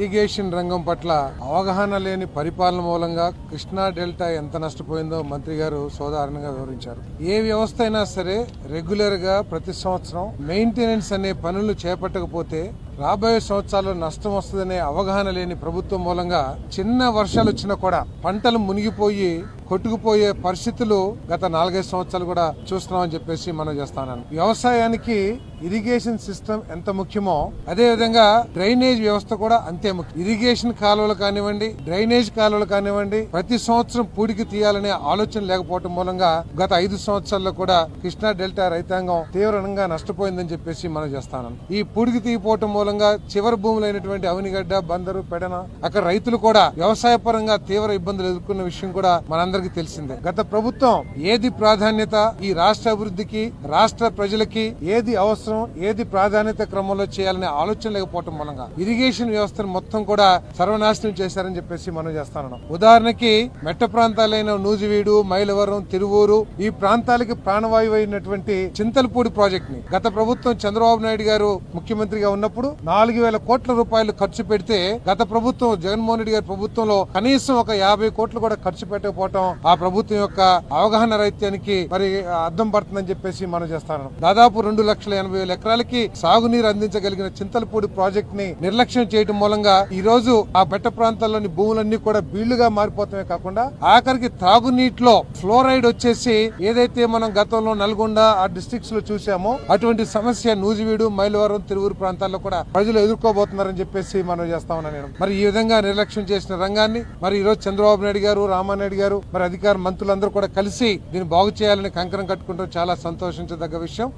Irrigation రంగం పట్ల అవగాహన లేని పరిపాలన మూలంగా కృష్ణా డెల్టా ఎంత నష్టపోయిందో మంత్రి గారు సాధారణంగా వివరించారు. ఏ వ్యవస్థ అయినా సరే రెగ్యులర్గా ప్రతి సంవత్సరం మెయింటెనెన్స్ అనే పనులు చేపట్టకపోతే రాబోయే సంవత్సరాల్లో నష్టం వస్తుందనే అవగాహన లేని ప్రభుత్వం మూలంగా చిన్న వర్షాలు వచ్చినా కూడా పంటలు మునిగిపోయి కొట్టుకుపోయే పరిస్థితులు గత నాలుగైదు సంవత్సరాలు కూడా చూస్తున్నామని చెప్పేసి మనం చేస్తాను వ్యవసాయానికి ఇరిగేషన్ సిస్టమ్ ఎంత ముఖ్యమో అదే విధంగా డ్రైనేజ్ వ్యవస్థ కూడా అంతే ముఖ్యం. ఇరిగేషన్ కాలువలు కానివ్వండి డ్రైనేజ్ కాలువలు కానివ్వండి ప్రతి సంవత్సరం పూడికి తీయాలనే ఆలోచన లేకపోవడం మూలంగా గత ఐదు సంవత్సరాల్లో కూడా కృష్ణా డెల్టా రైతాంగం తీవ్రంగా నష్టపోయిందని చెప్పేసి మనం చేస్తాను ఈ పూడికి తీయపోవటం మూలంగా చివరి భూములైనటువంటి అవనిగడ్డ బందరు పెడన అక్కడ రైతులు కూడా వ్యవసాయ పరంగా తీవ్ర ఇబ్బందులు ఎదుర్కొన్న విషయం కూడా మనందరికీ తెలిసిందే. గత ప్రభుత్వం ఏది ప్రాధాన్యత ఈ రాష్ట్ర అభివృద్ధికి రాష్ట్ర ప్రజలకి ఏది అవసరం ఏది ప్రాధాన్యత క్రమంలో చేయాలనే ఆలోచన లేకపోవటం మూలంగా ఇరిగేషన్ వ్యవస్థను మొత్తం కూడా సర్వనాశనం చేశారని చెప్పేసి మనం చేస్తాను ఉదాహరణకి మెట్ట ప్రాంతాలైన నూజివీడు మైలవరం తిరువూరు ఈ ప్రాంతాలకి ప్రాణవాయువు అయినటువంటి చింతలపూడి ప్రాజెక్ట్ని గత ప్రభుత్వం చంద్రబాబు నాయుడు గారు ముఖ్యమంత్రిగా ఉన్నప్పుడు నాలుగు వేల కోట్ల రూపాయలు ఖర్చు పెడితే గత ప్రభుత్వం జగన్మోహన్ రెడ్డి గారి ప్రభుత్వంలో కనీసం ఒక యాభై కోట్లు కూడా ఖర్చు పెట్టకపోవటం ఆ ప్రభుత్వం యొక్క అవగాహన రైత్యానికి మరి అర్థం పడుతుందని చెప్పేసి మనం చేస్తాను. దాదాపు రెండు లక్షల ఎనభై వేల ఎకరాలకి సాగునీరు అందించగలిగిన చింతలపూడి ప్రాజెక్ట్ని నిర్లక్ష్యం చేయడం మూలంగా ఈ రోజు ఆ బెట్ట ప్రాంతాల్లోని భూములన్నీ కూడా బీళ్ళుగా మారిపోతామే కాకుండా ఆఖరికి తాగునీటిలో ఫ్లోరైడ్ వచ్చేసి ఏదైతే మనం గతంలో నల్గొండ ఆ డిస్ట్రిక్ట్స్లో చూసామో అటువంటి సమస్య నూజివీడు మైలవరం తిరువురు ప్రాంతాల్లో కూడా ప్రజలు ఎదుర్కోబోతున్నారని చెప్పేసి మనం చేస్తా ఉన్నాను నేను. మరి ఈ విధంగా నిర్లక్ష్యం చేసిన రంగాన్ని మరి ఈ రోజు చంద్రబాబు నాయుడు గారు రామానాయుడు గారు మరి అధికార మంత్రులందరూ కూడా కలిసి దీన్ని బాగు చేయాలని కంకరం కట్టుకుంటాం. చాలా సంతోషించదగ్గ విషయం.